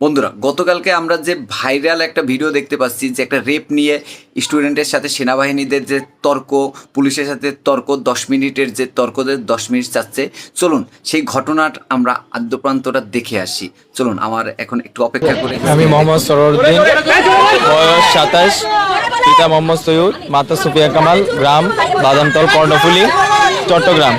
বন্ধুরা গতকালকে আমরা যে ভাইরাল একটা ভিডিও দেখতে পাচ্ছি যে একটা রেপ নিয়ে স্টুডেন্টের সাথে সেনাবাহিনীদের যে তর্ক পুলিশের সাথে তর্ক দশ মিনিটের যে তর্কদের দশ মিনিট চাচ্ছে চলুন সেই ঘটনাটা আমরা আদ্যপ্রান্তটা দেখে আসি। চলুন আমার এখন একটু অপেক্ষা করে আমি মোহাম্মদ সরোরউদ্দিন বয়স সাতাশ পিতা মোহাম্মদ সৈয়দ মাতা সুফিয়া কামাল গ্রাম বাদামতল কর্ণফুলি চট্টগ্রাম।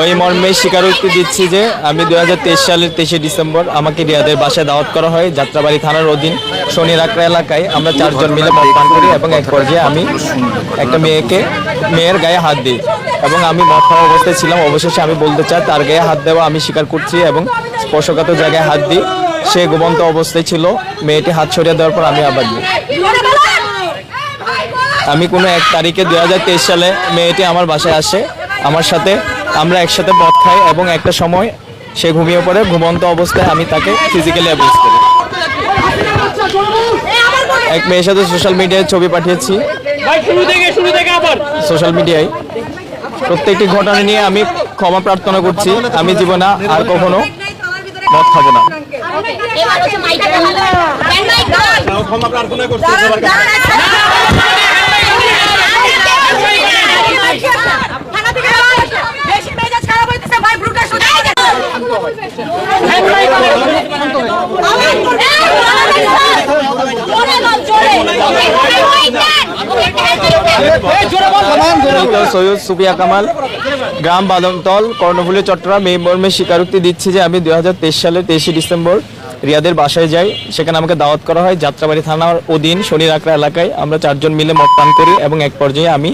ওই মর্মে স্বীকারোক্তি দিচ্ছি যে আমি দুই হাজার তেইশ সালের তেইশে ডিসেম্বর আমাকে রিয়াদের বাসায় দাওয়াত করা হয় যাত্রাবাড়ি থানার অধীন শনি রাকড়া এলাকায়। আমরা চারজন মিলে পান করি এবং এক পর্যায়ে আমি একটা মেয়েকে, মেয়ের গায়ে হাত দিই এবং আমি মদ খাওয়া অবস্থায় ছিলাম। অবশেষে আমি বলতে চাই, তার গায়ে হাত দেওয়া আমি স্বীকার করছি এবং স্পর্শকাত জায়গায় হাত দিই। সে গোবন্ত অবস্থায় ছিল, মেয়েটি হাত সরিয়ে দেওয়ার পর আমি আবার দিই। আমি কোনো এক তারিখে দু হাজার তেইশ সালে মেয়েটি আমার বাসায় আসে, আমার সাথে আমরা একসাথে মদ খাই এবং একটা সময় সে ঘুমিয়ে পড়ে ঘুমন্ত অবস্থায় আমি তাকে ফিজিক্যালি অ্যাবিউজ করি। এক মেয়ের সাথে সোশ্যাল মিডিয়ায় ছবি পাঠিয়েছি। ভাই শুরু থেকে শুরু থেকে আবার সোশ্যাল মিডিয়ায় প্রত্যেকটি ঘটনা নিয়ে আমি ক্ষমা প্রার্থনা করছি। আমি জীবনে আর কখনো মদ খাব না। ক্ষমা প্রার্থনা করছি সবার কাছে। বেশি মেজাজ খারাপ হইতেছে ভাই ব্রুটা শুনে মৃত সৈয়দ সুফিয়া কামাল, গ্রাম বাদমতল কর্ণফুলী, চট্টগ্রাম, এই মর্মে স্বীকারোক্তি দিচ্ছি যে আমি দুই সালের তেইশে ডিসেম্বর রিয়াদের বাসায় যাই। সেখানে আমাকে দাওয়াত করা হয় যাত্রাবাড়ি থানার অধীন শনি রাকড়া এলাকায়। আমরা চারজন মিলে মদ পান করি এবং এক পর্যায়ে আমি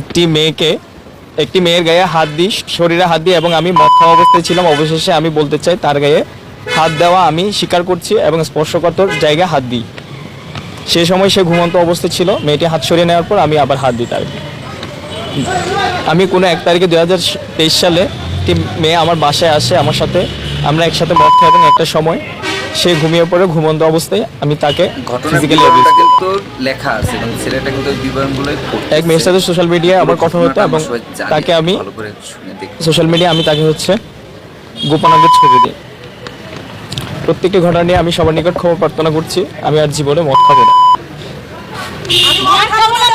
একটি মেয়েকে, একটি মেয়ের গায়ে হাত দিই, শরীরে হাত দিই এবং আমি মদ খাওয়া অবস্থায় ছিলাম। অবশেষে আমি বলতে চাই, তার গায়ে হাত দেওয়া আমি স্বীকার করছি এবং স্পর্শকাতর জায়গায় হাত দিই। সে সময় সে ঘুমন্ত অবস্থায় ছিল। মেয়েটি হাত সরিয়ে নেওয়ার পর আমি আবার হাত দিই তার আমি কোনো এক তারিখে দু হাজার তেইশ সালে একটি মেয়ে আমার বাসায় আসে আমার সাথে। আমরা একসাথে মদ খাই এবং একটা সময় সে ঘুমিয়ে পড়ে ঘুমন্ত অবস্থায় আমি তাকে ফিজিক্যালি বিবরণটা কিন্তু লেখা আছে এবং ছেলেটা কিন্তু বিবরণগুলোই এক মেয়ের সাথে সোশ্যাল মিডিয়ায় আমার কথা হতো এবং তাকে আমি সোশ্যাল মিডিয়া আমি তাকে হচ্ছে গোপনাঙ্গের ছবি দিই। প্রত্যেকটি ঘটনা নিয়ে আমি সবার নিকট ক্ষমা প্রার্থনা করছি আমি আর জীবনে মদ খাব না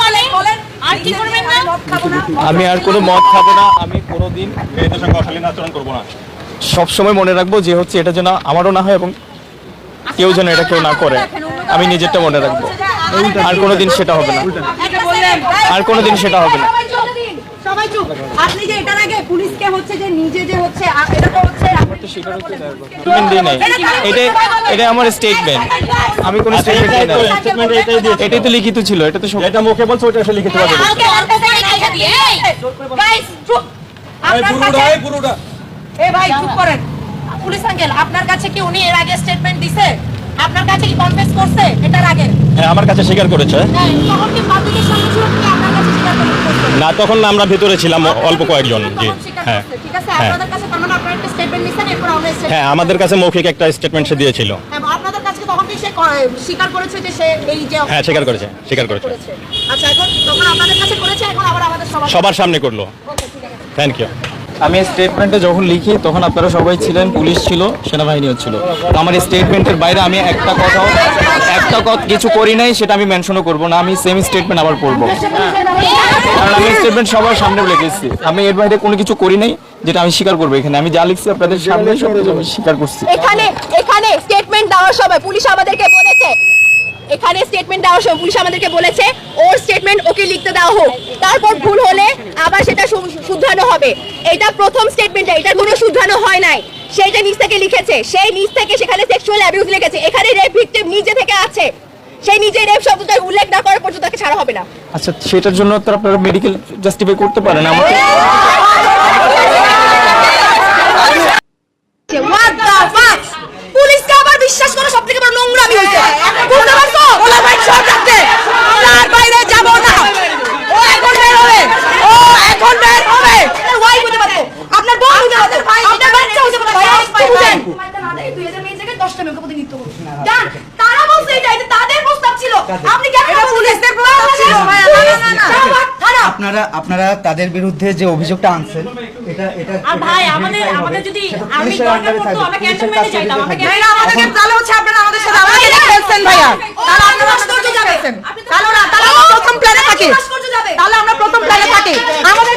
আর কি করবেন না আমি আর কোনো মদ খাব না। আমি কোনোদিন মেয়েদের সঙ্গে অশালীন আচরণ করব না। সবসময় মনে রাখব যে হচ্ছে এটা যেন আমারও না হয় এবং কেউ যেন এটা কেউ না করে। আমি নিজেরটা মনে রাখব। আর কোনোদিন সেটা হবে না। আর কোনোদিন সেটা হবে না। আপনি যে এটার আগে পুলিশকে হচ্ছে যে নিজে যে হচ্ছে এটা তো হচ্ছে স্টেটমেন্ট দিই এটা এটা আমার স্টেটমেন্ট আমি কোনো স্টেটমেন্ট দিই নাই স্টেটমেন্ট এটাই দিয়েছে। এটাই তো লিখিত ছিল এটা তো সব এটা মুখে বলছো ওটা আসলে লিখিত ভাবে এই! গাইস চুপ! আপনার কাছে এ ভাই চুপ করেন। পুলিশ আঙ্কেল আপনার কাছে কি উনি এর আগে স্টেটমেন্ট দিছে? আপনার কাছে কি কনফেস করছে এটার আগে? হ্যাঁ আমার কাছে স্বীকার করেছে। তখন কি পাবলিকের সামনে ছিল কি আপনার কাছে স্বীকার করছে না তখন আমরা ভিতরে ছিলাম অল্প কয়েকজন জি হ্যাঁ ঠিক আছে? হ্যাঁ। আপনাদের কাছে তার মানে আপনারা একটা স্টেটমেন্ট নিছেন এরপর আমরা হ্যাঁ আমাদের কাছে মৌখিক একটা স্টেটমেন্ট সে দিয়েছিল হ্যাঁ, আপনাদের কাছে তখন কি সে ক- স্বীকার করেছে যে সে এই যে হ্যাঁ স্বীকার করেছে স্বীকার করেছে। আচ্ছা এখন তখন আপনাদের কাছে করেছে এখন আবার আমাদের সবার সবার সামনে করল। থ্যাংক ইউ আমি স্টেটমেন্টে যখন লিখি তখন আপনারা সবাই ছিলেন পুলিশ ছিল সেনাবাহিনীও ছিল। তো আমার স্টেটমেন্টের বাইরে আমি একটা কথাও একটা কথা কিছু করি নাই সেটা আমি মেনশনও করব না। আমি সেম স্টেটমেন্ট আবার পড়ব। কারণ আমি স্টেটমেন্ট সবার সামনে লিখেছি আমি এর বাইরে কোনো কিছু করি নাই যেটা আমি স্বীকার করব এখানে। আমি যা লিখছি আপনাদের সামনে সব আমি স্বীকার করছি। এখানে এখানে স্টেটমেন্ট দেওয়ার সময় পুলিশ আমাদেরকে এখানে স্টেটমেন্ট দেওয়ার সময় পুলিশ আমাদেরকে বলেছে। ওর স্টেটমেন্ট ওকে লিখতে দেওয়া হোক। তারপর ভুল হলে আবার সেটা শুধরানো হবে। এটা প্রথম স্টেটমেন্ট এটা কোনো শুধরানো হয় নাই। সেইটা নিজ থেকে লিখেছে। সেই নিজ থেকে সেখানে সেক্সুয়াল অ্যাবিউজ লিখেছে। এখানে রেপ ভিকটিম নিজে থেকে আছে। সেই নিজে রেপ শব্দটা উল্লেখ না করার পর্যন্ত তাকে ছাড়া হবে না। আচ্ছা সেটার জন্য তো আপনারা মেডিকেল জাস্টিফাই করতে পারেন আমাকে What the fuck? পুলিশকে আবার বিশ্বাস করা সব থেকে বড় নোংরামি হয়েছে বুঝতে পারছ ওলা ভাই সব তার বাইরে যাব না ও এখন বের হবে ও এখন বের হবে ওয়াই পারতো আপনার বউ পারতো আপনার বাচ্চা পারতো ভাই বুঝেন দুই হাজার মেয়ে জায়গায় দশটা মেয়েকে প্রতিনিধিত্ব করছে তারা বলছে এটা এটা তাদের প্রস্তাব ছিল আপনি কেন পুলিশদের প্রস্তাব ছিল না না না আপনারা আপনারা তাদের বিরুদ্ধে যে অভিযোগটা আনছেন এটা এটা আর ভাই আমাদের আমাদের যদি আমি দরকার পড়তো আমরা ক্যান্টনমেন্টে যাইতাম আমাকে আমাদেরকে তাহলে হচ্ছে আপনারা আমাদের সাথে আমাকে খেলছেন ভাইয়া তাহলে আপনারা আমাদের যাবেন তাহলে না তাহলে আমরা প্রথম প্ল্যানে থাকি তাহলে আমরা প্রথম প্ল্যানে থাকি আমাদের